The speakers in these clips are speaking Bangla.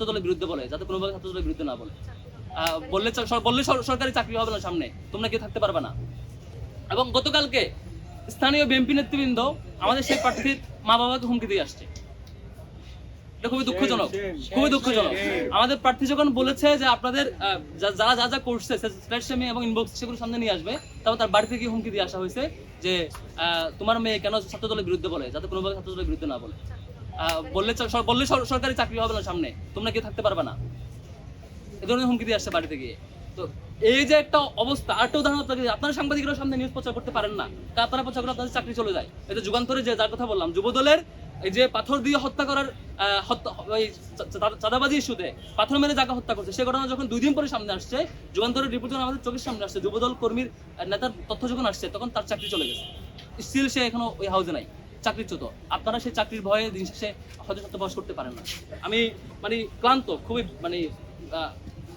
দলের বিরুদ্ধে বলে যাতে কোনোভাবে ছাত্র দলের বিরুদ্ধে না বলে। বললে বললে সরকারি চাকরি হবে না সামনে তোমরা কেউ থাকতে পারবে না। এবং গতকালকে স্থানীয় বিএনপি নেতৃবৃন্দ আমাদের সেই প্রার্থীর মা বাবাকে হুমকি দিয়ে আসছে। এটা খুবই দুঃখজনক খুবই দুঃখজনক। আমাদের প্রার্থী যখন বলেছে যে আপনাদের যা- যারা যা যা করছে সেমি এবং ইনবক্স সেগুলো সামনে নিয়ে আসবে তারপর তার বাড়ি থেকে হুমকি দিয়ে আসা হয়েছে যে আহ, তোমার মেয়ে কেন ছাত্র দলের বিরুদ্ধে বলে যাতে কোনোভাবে ছাত্র দলের বিরুদ্ধে না বলে। বললে বললে সরকারি চাকরি হবে না সামনে। তোমরা কেউ থাকতে পারবে না। এ ধরনের হুমকি দিয়ে আসছে বাড়িতে গিয়ে। তো এই যে একটা অবস্থা, আরেকটা উদাহরণ আপনাকে। আপনারা সাংবাদিকরা সামনে নিউজ প্রচার করতে পারেন না। তা আপনারা প্রচার করে আপনাদের চাকরি চলে যায়। যে যুগান্তরে যে যার কথা বললাম, যুবদলের এই যে পাথর দিয়ে হত্যা করার চাঁদাবাজি ইস্যুতে পাথর মেরে যাকে হত্যা করছে, সে ঘটনা যখন দুই দিন পরে সামনে আসছে, যুগান্তরের রিপোর্ট যখন আমাদের চোখের সামনে আসছে, যুবদল কর্মীর নেতার তথ্য যখন আসছে, তখন তার চাকরি চলে গেছে। স্টিল সে এখনও ওই হাউসে নাই। চাকরিচ্যুত। আপনারা সেই চাকরির ভয়ে দিন শেষে হয়তো সত্যবাস করতে পারেন না। আমি মানে ক্লান্ত, খুবই মানে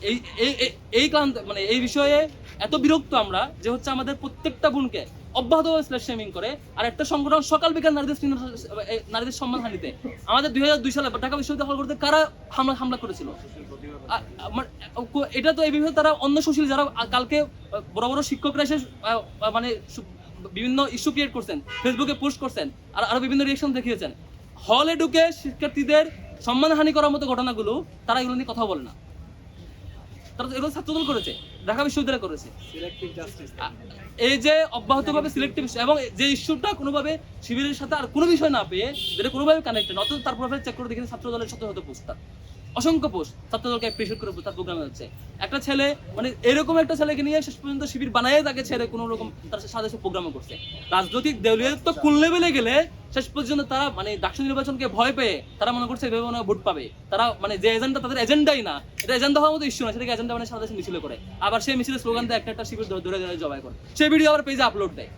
এই এই, এই- ক্লান্ত মানে এই বিষয়ে এত বিরক্ত আমরা যে হচ্ছে আমাদের প্রত্যেকটা বোনকে শেমিং করে আর একটা সংগঠন সকাল বিকাল নারীদের নারীদের সম্মান হানিতে। আমাদের দুই হাজার দুই সালে ঢাকা বিশ্ববিদ্যালয় করতে কারা হামলা হামলা করেছিল? এটা তো এই বিষয়ে তারা অন্য সুশীল, যারা কালকে বড় বড় শিক্ষকরা এসে মানে বিভিন্ন ইস্যু ক্রিয়েট করছেন ফেসবুকে পোস্ট করছেন আর আরও বিভিন্ন রিয়েকশন দেখিয়েছেন। হলে ঢুকে শিক্ষার্থীদের সম্মানহানি করার মতো ঘটনাগুলো তারা এগুলো নিয়ে কথা বলে না। তারা এগুলো ছাত্রদল করেছে ঢাকা বিশ্ববিদ্যালয় করেছে। এই যে অব্যাহতভাবে সিলেক্টিভ এবং যে ইস্যুটা কোনোভাবে শিবিরের সাথে আর কোনো বিষয় না পেয়ে যেটা কোনোভাবে কানেক্টেড অথচ তার প্রোফাইল চেক করে দেখেন ছাত্র দলের শত শত পোস্ট তার অসংখ্য পোস্ট ছাত্র দলকে অ্যাপ্রিসিয়েট করে তার প্রোগ্রামে হচ্ছে। একটা ছেলে মানে এরকম একটা ছেলেকে নিয়ে শেষ পর্যন্ত শিবির বানায় তাকে ছেড়ে কোনো রকম তার সাথে প্রোগ্রামও করছে। রাজনৈতিক দেউলিয়ত তো কোন লেভেলে গেলে শেষ পর্যন্ত তারা মানে ডাকসু নির্বাচনকে ভয় পেয়ে তারা মনে করছে এভাবে ভোট পাবে। তারা মানে যে এজেন্ডা তাদের এজেন্ডাই না, এটা এজেন্ডা হওয়ার মতো ইস্যু না, সেটাকে এজেন্ডা মানে সারা দেশে মিছিল করে। আবার সেই মিছিলের স্লোগান দেয়, একটা একটা শিবির ধরে ধরে জবাই করে। সেই ভিডিও আবার পেজে আপলোড দেয়।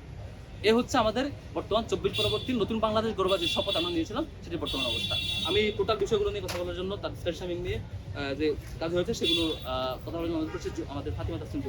এ হচ্ছে আমাদের বর্তমান চব্বিশ পরবর্তী নতুন বাংলাদেশ গড়বার যে শপথ আমরা নিয়েছিলাম সেটি বর্তমান অবস্থা। আমি টোটাল বিষয়গুলো নিয়ে কথা বলার জন্য তার স্পেশালিং নিয়ে যে কাজ হয়েছে সেগুলো কথা বলার জন্য আমাদের ফাতিমা তাসিম